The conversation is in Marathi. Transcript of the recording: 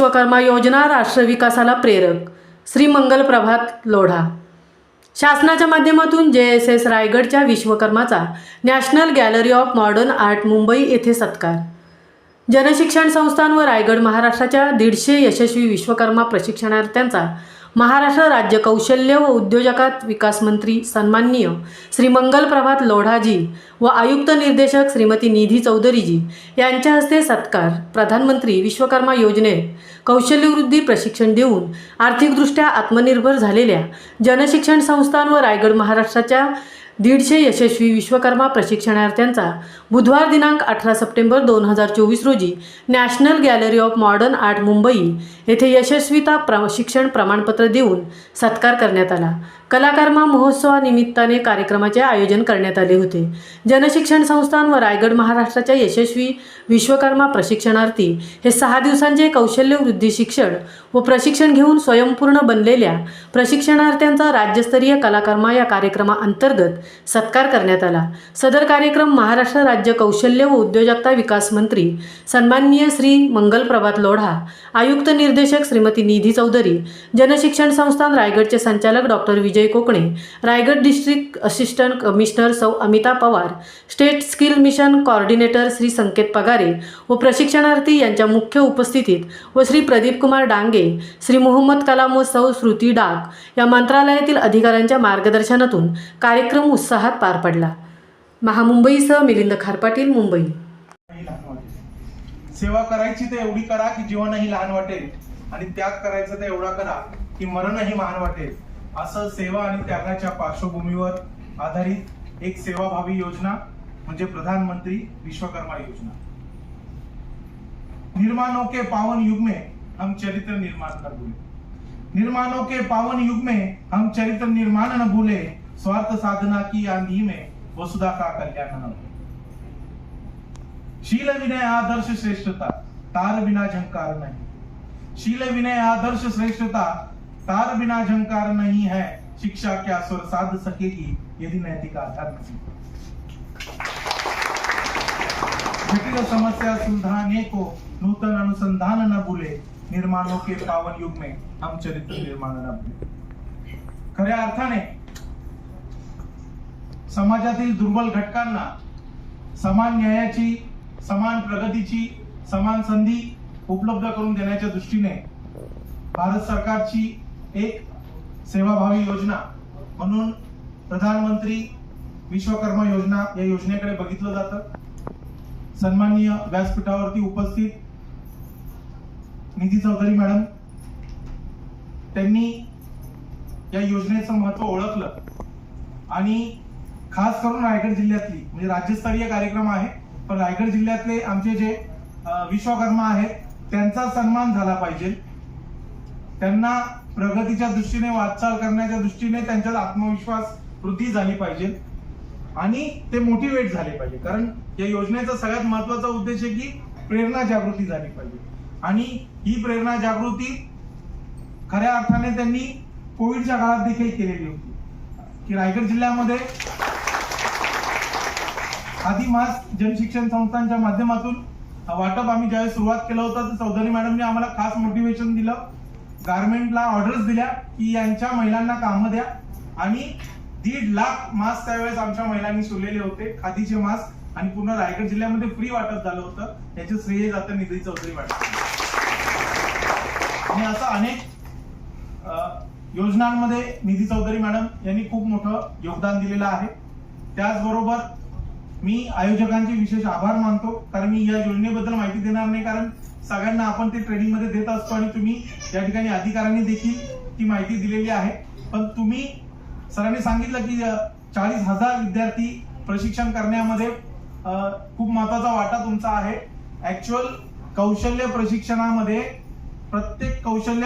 विश्वकर्मा योजना राष्ट्र विकासाला प्रेरक. श्री मंगल प्रभात लोढा. शासनाच्या माध्यमातून जे एस एस रायगडच्या विश्वकर्माचा national gallery of modern art Mumbai येथे सत्कार. जनशिक्षण संस्थान व रायगड महाराष्ट्राच्या दीडशे यशस्वी विश्वकर्मा प्रशिक्षणार्थ्यांचा महाराष्ट्र राज्य कौशल्य व उद्योजकात विकास मंत्री सन्माननीय श्री मंगल प्रभात लोढाजी व आयुक्त निर्देशक श्रीमती निधी चौधरीजी यांच्या हस्ते सत्कार. प्रधानमंत्री विश्वकर्मा योजनेत कौशल्यवृद्धी प्रशिक्षण देऊन आर्थिकदृष्ट्या आत्मनिर्भर झालेल्या जनशिक्षण संस्थान व रायगड महाराष्ट्राच्या दीडशे यशस्वी विश्वकर्मा प्रशिक्षणार्थ्यांचा बुधवार दिनांक अठरा सप्टेंबर दोन हजार चोवीस रोजी national gallery of modern art Mumbai येथे यशस्वीता प्रशिक्षण प्रमाणपत्र देऊन सत्कार करण्यात आला. कलाकर्मा महोत्सवानिमित्ताने कार्यक्रमाचे आयोजन करण्यात आले होते. जनशिक्षण संस्थान व रायगड महाराष्ट्राच्या यशस्वी विश्वकर्मा प्रशिक्षणार्थी हे सहा दिवसांचे कौशल्यवृद्धी शिक्षण व प्रशिक्षण घेऊन स्वयंपूर्ण बनलेल्या प्रशिक्षणार्थ्यांचा राज्यस्तरीय कलाकर्मा या कार्यक्रमाअंतर्गत सत्कार करण्यात आला. सदर कार्यक्रम महाराष्ट्र राज्य राज्य कौशल्य व उद्योजकता विकास मंत्री सन्माननीय श्री मंगल प्रभात लोढा आयुक्त निर्देशक श्रीमती निधी चौधरी जनशिक्षण संस्थान रायगडचे संचालक doctor Vijay Kokane Raigad district assistant commissioner सौ Amita Pawar state skill mission coordinator Shri Sanket Pagare व प्रशिक्षणार्थी यांच्या मुख्य उपस्थितीत व श्री प्रदीप कुमार डांगे श्री मोहम्मद कलाम व सौ श्रुती डाक या मंत्रालयातील अधिकाऱ्यांच्या मार्गदर्शनातून कार्यक्रम उत्साहात पार पडला. महामुंबईसह मिलिंद खारपाटील मुंबई. सेवा करायची तर एवढी करा की जीवनही लहान वाटेल. आणि त्याग करायचं तर एवढा करा की मरणही महान वाटेल. असं सेवा आणि त्यागाच्या पार्श्वभूमीवर आधारित एक सेवाभावी योजना म्हणजे प्रधानमंत्री विश्वकर्मा योजना. निर्माणों के पावन युग में हम चरित्र निर्माण न भूले. निर्माणों के पावन युग में हम चरित्र निर्माण न भूले. स्वार्थ साधना की आंधी में वसुधा का कल्याण शील विनय आदर्श श्रेष्ठता तार बिना झंकार नहीं शील विनय आदर्श श्रेष्ठता तार बिना झंकार नहीं है शिक्षा क्या स्वर साध सकेगी यदि नैतिक आधार नहीं जटिल समस्या सुलझाने को नूतन अनुसंधान न भूले निर्माणों के पावन युग में हम चरित्र निर्माण न भूले खऱ्या अर्थाने समाजातील दुर्बल घटकांना समान न्यायाची समान प्रगतीची समान संधी उपलब्ध करून देण्याच्या दृष्टीने भारत सरकारची एक सेवाभावी योजना म्हणून प्रधानमंत्री विश्वकर्मा योजना या योजनेकडे बघितलं जातं. सन्माननीय व्यासपीठावरती उपस्थित निधी चौधरी मॅडम त्यांनी या योजनेचं महत्त्व ओळखलं आणि खास करून रायगड जिल्ह्यातली म्हणजे राज्यस्तरीय कार्यक्रम आहे. पण रायगड जिल्ह्यातले आमचे जे विश्वकर्मा आहेत त्यांचा सन्मान झाला पाहिजे. त्यांना प्रगतीच्या दृष्टीने वाटचाल करण्याच्या दृष्टीने त्यांच्यात आत्मविश्वास वृद्धी झाली पाहिजे. आणि ते मोटिवेट झाले पाहिजे. कारण या योजनेचा सगळ्यात महत्त्वाचा उद्देश आहे की प्रेरणा जागृती झाली पाहिजे. आणि ही प्रेरणा जागृती खऱ्या अर्थाने त्यांनी कोविडच्या काळात देखील केलेली होती. की रायगड जिल्ह्यामध्ये आधी मास जनशिक्षण संस्थांच्या माध्यमातून वाटप आम्ही ज्यावेळेस सुरुवात केलं होतं तर चौधरी मॅडमने आम्हाला खास मोटिवेशन दिलं. गारमेंटला ऑर्डर्स दिल्या की यांच्या महिलांना कामं द्या. आणि दीड लाख मास्क त्यावेळेस आमच्या महिलांनी शिवलेले होते खादीचे मास्क आणि पूर्ण रायगड जिल्ह्यामध्ये फ्री वाटप झालं होतं. याचे श्रेय जातं निधी चौधरी मॅडम. आणि असं अनेक योजनांमध्ये निधी चौधरी मॅडम यांनी खूप मोठं योगदान दिलेलं आहे. त्याचबरोबर मी आयोजकांचे विशेष आभार मानतो कारण मी या योजनेबद्दल माहिती देणार नाही कारण सगळ्यांना आपण ते ट्रेडिंगमध्ये देत असतो आणि तुम्ही या ठिकाणी अधिकाऱ्यांनी देखील ती माहिती दिलेली आहे. पण तुम्ही सरांनी सांगितलं की चाळीस हजार विद्यार्थी प्रशिक्षण करण्यामध्ये खूप महत्त्वाचा वाटा तुमचा आहे. ऍक्च्युअल कौशल्य प्रशिक्षणामध्ये प्रत्येक कौशल्य